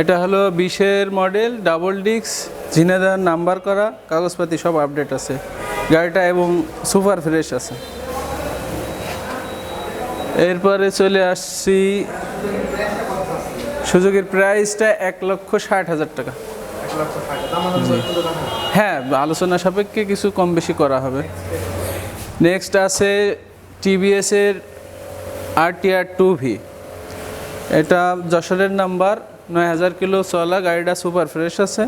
এটা হলো বিশের মডেল ডাবল ডিক্স ঝিনেদার নাম্বার করা, কাগজপাতি সব আপডেট আছে। গাড়িটা এবং সুপার ফ্রেশ আছে। এরপরে চলে আসছি সুযোগের প্রাইসটা এক লক্ষ ষাট হাজার টাকা। হ্যাঁ আলোচনা সাপেক্ষে কিছু কম বেশি করা হবে। নেক্সট আছে টিভিএসের আর টি আর টু ভি এটা যশোরের নাম্বার, নয় হাজার কিলো চলা গাড়িটা সুপার ফ্রেশ আছে।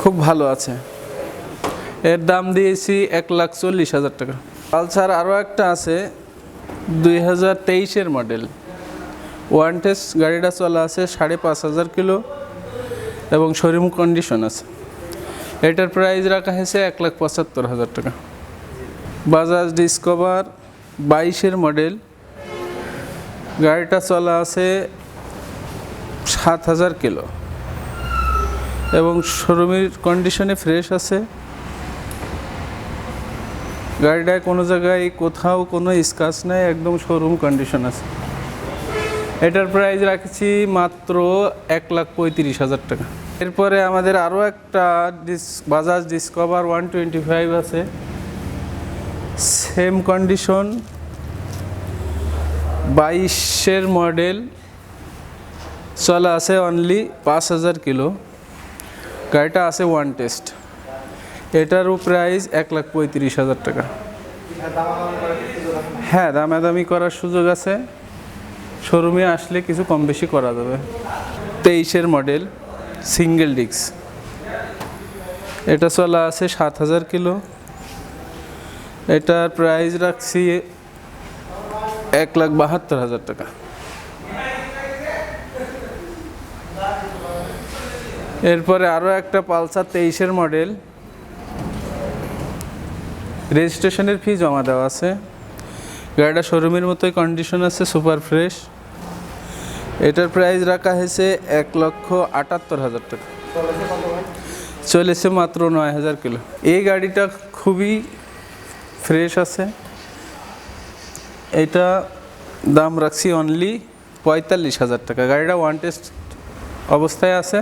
খুব ভালো আছে। এর দাম দিয়েছি এক লাখ চল্লিশ হাজার টাকা। পালসার আরও একটা আছে, দুই হাজার তেইশের মডেল। ওয়ান গাড়িটা চলা আছে সাড়ে পাঁচ হাজার কিলো এবং শোরুম কন্ডিশন আছে। এটার প্রাইস রাখা হয়েছে এক লাখ পঁচাত্তর হাজার টাকা। বাজাজ ডিসকভার বাইশের মডেল। গাড়িটা চলা আছে সাত হাজার কিলো। এবং শোরুমের কন্ডিশনে ফ্রেশ আছে। গাড়িটায় কোনো জায়গায় কোথাও কোনো স্কাচ নেই, একদম শোরুম কন্ডিশন আছে। এটার প্রাইস রাখছি মাত্র এক লাখ পঁয়ত্রিশ হাজার টাকা। এরপরে আমাদের আরও একটা dish, Bajaj Discover one twenty five আছে। Same condition. বাইশের মডেল চলা আছে অনলি পাঁচ হাজার কিলো। গাড়িটা আছে ওয়ান টেস্ট এটারও প্রাইস এক লাখ পঁয়ত্রিশ হাজার টাকা। হ্যাঁ দামাদামি করার সুযোগ আছে। শোরুমে আসলে কিছু কম বেশি করা যাবে। তেইশের মডেল সিঙ্গেল ডিক্স এটা চলা আছে সাত হাজার কিলো। এটার প্রাইস রাখছি এক লাখ বাহাত্তর হাজার টাকা। এরপরে আরও একটা পালসার তেইশের মডেল। রেজিস্ট্রেশনের ফি জমা দেওয়া আছে। গাড়িটা শোরুমের মতোই কন্ডিশন আছে সুপার ফ্রেশ এটার প্রাইস রাখা হয়েছে এক লক্ষ আটাত্তর হাজার টাকা। চলেছে মাত্র নয় হাজার কিলো। এই গাড়িটা খুবই ফ্রেশ আছে। এটা দাম রাখছি অনলি পঁয়তাল্লিশ হাজার টাকা। গাড়িটা ওয়ান টেস্ট অবস্থায় আছে।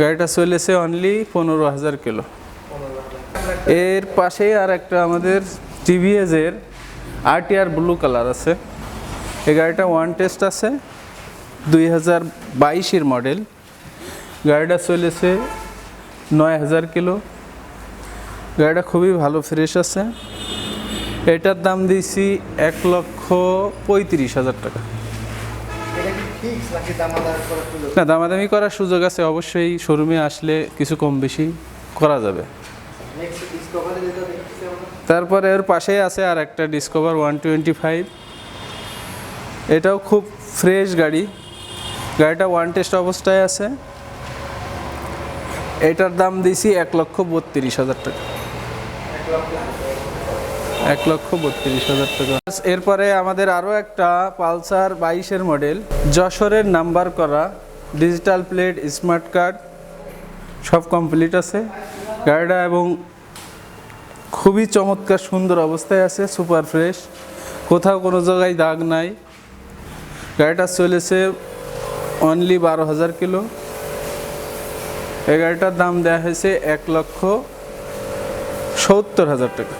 গাড়িটা চলেছে অনলি পনেরো হাজার কিলো। এর পাশেই আর একটা আমাদের টিভিএসের আরটিআর ব্লু কালার আছে। এই গাড়িটা ওয়ান টেস্ট আছে, দুই হাজার বাইশের মডেল গাড়িটা চলেছে নয় হাজার কিলো। গাড়িটা খুবই ভালো ফ্রেশ আছে। এটার দাম দিয়েছি এক লক্ষ পঁয়ত্রিশ হাজার টাকা। না দামাদামি করার সুযোগ আছে অবশ্যই শোরুমে আসলে কিছু কম বেশি করা যাবে। তারপরে এর পাশেই আছে আর একটা ডিসকভার ওয়ান টোয়েন্টি ফাইভ এটাও খুব ফ্রেশ গাড়ি। গাড়িটা ওয়ান টেস্ট অবস্থায় আছে। এটার দাম দিয়েছি এক লক্ষ বত্রিশ হাজার টাকা। এক লক্ষ বত্রিশ হাজার টাকা। এরপরে আমাদের আরও একটা পালসার বাইশের মডেল, যশোরের নাম্বার করা ডিজিটাল প্লেট স্মার্ট কার্ড সব কমপ্লিট আছে। গাড়িটা এবং খুবই চমৎকার, সুন্দর অবস্থায় আছে সুপার ফ্রেশ কোথাও কোনো জায়গায় দাগ নাই। গাড়িটা চলেছে অনলি বারো হাজার কিলো। এই গাড়িটার দাম দেওয়া হয়েছে এক লক্ষ সত্তর হাজার টাকা।